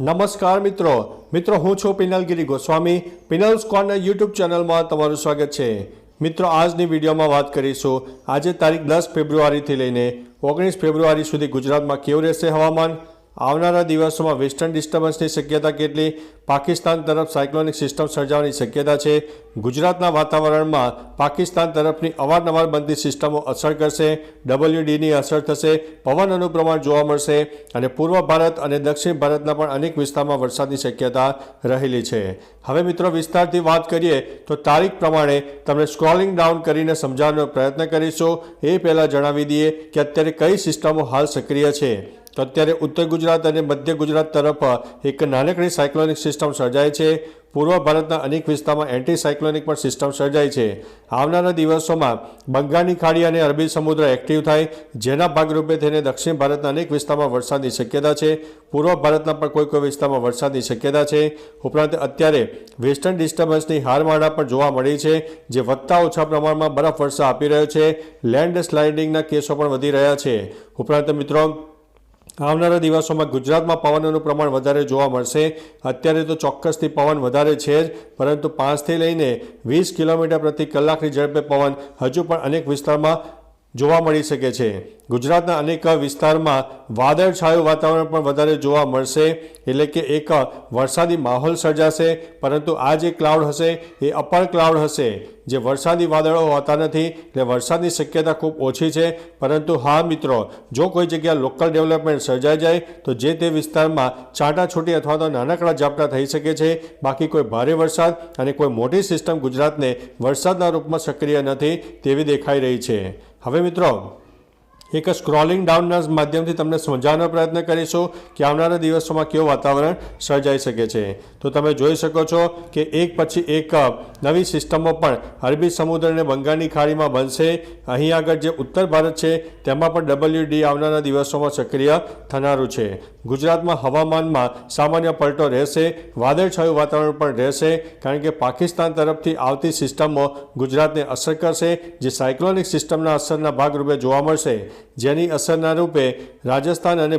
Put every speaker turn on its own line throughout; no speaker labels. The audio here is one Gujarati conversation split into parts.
નમસ્કાર મિત્રો. મિત્રો, હું છું પિનલગીરી ગોસ્વામી. પિનલ્સ કોર્નર યુટ્યુબ ચેનલમાં તમારું સ્વાગત છે. મિત્રો, આજની વિડીયોમાં વાત કરીશું. આજે તારીખ દસ ફેબ્રુઆરીથી લઈને ઓગણીસ ફેબ્રુઆરી સુધી ગુજરાતમાં કેવું રહેશે હવામાન? આવનારા દિવસોમાં વેસ્ટર્ન ડિસ્ટર્બન્સની શક્યતા કેટલી? પાકિસ્તાન તરફ સાયક્લોનિક સિસ્ટમ સર્જાવાની શક્યતા છે? ગુજરાતના વાતાવરણમાં પાકિસ્તાન તરફની અવારનવાર બનતી સિસ્ટમો અસર કરશે? ડબલ્યુડીની અસર થશે? પવનનું પ્રમાણ જોવા મળશે? અને પૂર્વ ભારત અને દક્ષિણ ભારતના પણ અનેક વિસ્તારમાં વરસાદની શક્યતા રહેલી છે. હવે મિત્રો વિસ્તારથી વાત કરીએ તો તારીખ પ્રમાણે તમને સ્ક્રોલિંગ ડાઉન કરીને સમજાવવાનો પ્રયત્ન કરીશું. એ પહેલાં જણાવી દઈએ કે અત્યારે કઈ સિસ્ટમો હાલ સક્રિય છે? અત્યારે ઉત્તર ગુજરાત અને મધ્ય ગુજરાત તરફ, એક નાનકડી સાયક્લોનિક સિસ્ટમ સર્જાય છે. પૂર્વ ભારતના અનેક વિસ્તારમાં એન્ટી સાયક્લોનિક પણ સિસ્ટમ સર્જાય છે. આવનારા દિવસોમાં બંગાળની ખાડી અને અરબી સમુદ્ર એક્ટિવ થાય, જેના ભાગરૂપે થઈને દક્ષિણ ભારતના અનેક વિસ્તારમાં વરસાદની શક્યતા છે. પૂર્વ ભારતના પણ કોઈ કોઈ વિસ્તારમાં વરસાદની શક્યતા છે. ઉપરાંત અત્યારે વેસ્ટર્ન ડિસ્ટર્બન્સની હારમાળા પણ જોવા મળી છે, જે વધતા ઓછા પ્રમાણમાં બરફ વર્ષા આપી રહ્યો છે. લેન્ડ સ્લાઇડિંગના કેસો પણ વધી રહ્યા છે. ઉપરાંત મિત્રો આવનારા દિવસોમાં ગુજરાતમાં પવનનું પ્રમાણ વધારે જોવા મળશે. અત્યારે તો ચોક્કસથી પવન વધારે છે જ, પરંતુ પાંચથી લઈને વીસ કિલોમીટર પ્રતિ કલાકની ઝડપે પવન હજુ પણ અનેક વિસ્તારમાં જોવા મળી શકે છે. ગુજરાતના અનેક વિસ્તારમાં વાદળછાયું વાતાવરણ પણ વધારે જોવા મળશે. એટલે કે એક વરસાદી માહોલ સર્જાશે, પરંતુ આ જે ક્લાઉડ હશે, એ અપર ક્લાઉડ હશે. જે વરસાદી વાદળો હોતા નથી, એટલે વરસાદની શક્યતા ખૂબ ઓછી છે. પરંતુ હા મિત્રો, જો કોઈ જગ્યા લોકલ ડેવલપમેન્ટ સર્જાઈ જાય, તો જે તે વિસ્તારમાં છાંટાછૂટી અથવા તો નાનકડા ઝાપટા થઈ શકે છે. બાકી કોઈ ભારે વરસાદ અને કોઈ મોટી સિસ્ટમ ગુજરાતને વરસાદના રૂપમાં સક્રિય નથી તેવી દેખાઈ રહી છે. હવે મિત્રો એક સ્ક્રોલિંગ ડાઉનના માધ્યમથી તમને સમજાવવાનો પ્રયત્ન કરીશું કે આવનારા દિવસોમાં કેવું વાતાવરણ સર્જાઈ શકે છે. તો તમે જોઈ શકો છો કે એક પછી એક નવી સિસ્ટમો પણ અરબી સમુદ્ર અને બંગાળની ખાડીમાં બનશે. અહીં આગળ જે ઉત્તર ભારત છે, તેમાં પણ ડબલ્યુ ડી આવનારા દિવસોમાં સક્રિય થનારું છે. ગુજરાતમાં હવામાનમાં સામાન્ય પલટો રહેશે, વાદળછાયું વાતાવરણ પણ રહેશે, કારણ કે પાકિસ્તાન તરફથી આવતી સિસ્ટમો ગુજરાતને અસર કરશે, જે સાયક્લોનિક સિસ્ટમના અસરના ભાગરૂપે જોવા મળશે. જેની અસરના રૂપે રાજસ્થાન અને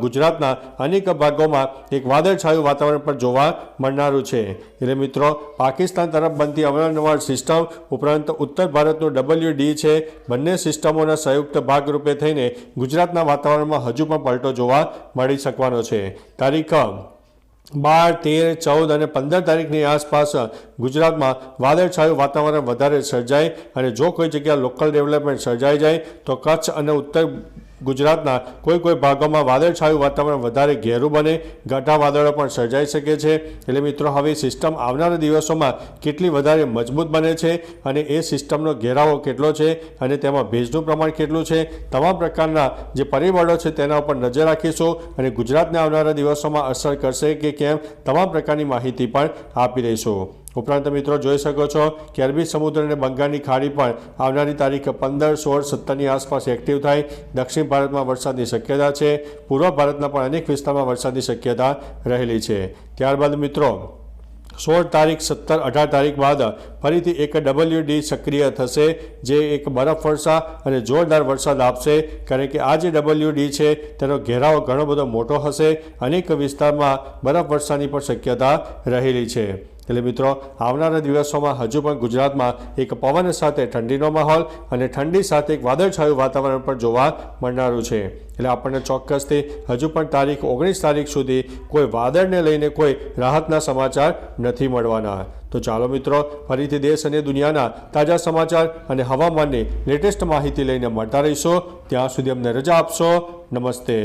ગુજરાતના અનેક ભાગોમાં એક વાદળછાયું વાતાવરણ પણ જોવા મળનારું છે. એટલે મિત્રો, પાકિસ્તાન તરફ બનતી અવારનવાર સિસ્ટમ ઉપરાંત ઉત્તર ભારતનું ડબલ્યુ ડી છે, બંને સિસ્ટમોના સંયુક્ત ભાગરૂપે થઈને ગુજરાતના વાતાવરણમાં હજુ પણ પલટો જોવા મળી શકવાનો છે. તારીખ બાર, તેર, ચૌદ અને પંદર તારીખની આસપાસ ગુજરાતમાં વાદળછાયું વાતાવરણ વધારે સર્જાય અને જો કોઈ જગ્યા લોકલ ડેવલપમેન્ટ સર્જાઈ જાય, તો કચ્છ અને ઉત્તર ગુજરાતના કોઈ કોઈ ભાગોમાં વાદળછાયું વાતાવરણ વધારે ઘેરું બને ઘાટા વાદળો પણ સર્જાઈ શકે છે. એટલે મિત્રો, હવે સિસ્ટમ આવનારા દિવસોમાં કેટલી વધારે મજબૂત બને છે અને એ સિસ્ટમનો ઘેરાવો કેટલો છે અને તેમાં ભેજનું પ્રમાણ કેટલું છે? તમામ પ્રકારના જે પરિબળો છે તેના ઉપર નજર રાખીશું અને ગુજરાતને આવનારા દિવસોમાં અસર કરશે કે કેમ? તમામ પ્રકારની માહિતી પણ આપી દઈશું. ઉપરાંત મિત્રો જોઈ શકો છો કે અરબી સમુદ્ર અને બંગાળની ખાડી પણ આવનારી તારીખ પંદર સોળ સત્તરની આસપાસ એક્ટિવ થાય. દક્ષિણ ભારતમાં વરસાદની શક્યતા છે. પૂર્વ ભારતના પણ અનેક વિસ્તારમાં વરસાદની શક્યતા રહેલી છે. ત્યારબાદ મિત્રો, સોળ તારીખ, સત્તર અઢાર તારીખ બાદ ફરીથી એક ડબલ્યુ ડી સક્રિય થશે, જે એક બરફ વર્ષા અને જોરદાર વરસાદ આપશે. કારણ કે આ જે ડબલ્યુ ડી છે, તેનો ઘેરાવો ઘણો બધો મોટો હશે. અનેક વિસ્તારમાં બરફ વર્ષાની પણ શક્યતા રહેલી છે. એટલે મિત્રો, આવનારા દિવસોમાં હજુ પણ ગુજરાતમાં એક પવન સાથે ઠંડીનો માહોલ અને ઠંડી સાથે એક વાદળછાયું વાતાવરણ પણ જોવા મળનારું છે. એટલે આપણને ચોક્કસથી હજુ પણ તારીખ ઓગણીસ તારીખ સુધી કોઈ વાદળને લઈને કોઈ રાહતના સમાચાર નથી મળવાના. તો ચાલો મિત્રો, ફરીથી દેશ અને દુનિયાના તાજા સમાચાર અને હવામાનની લેટેસ્ટ માહિતી લઈને મળતા રહીશો. ત્યાં સુધી અમને રજા આપશો. નમસ્તે.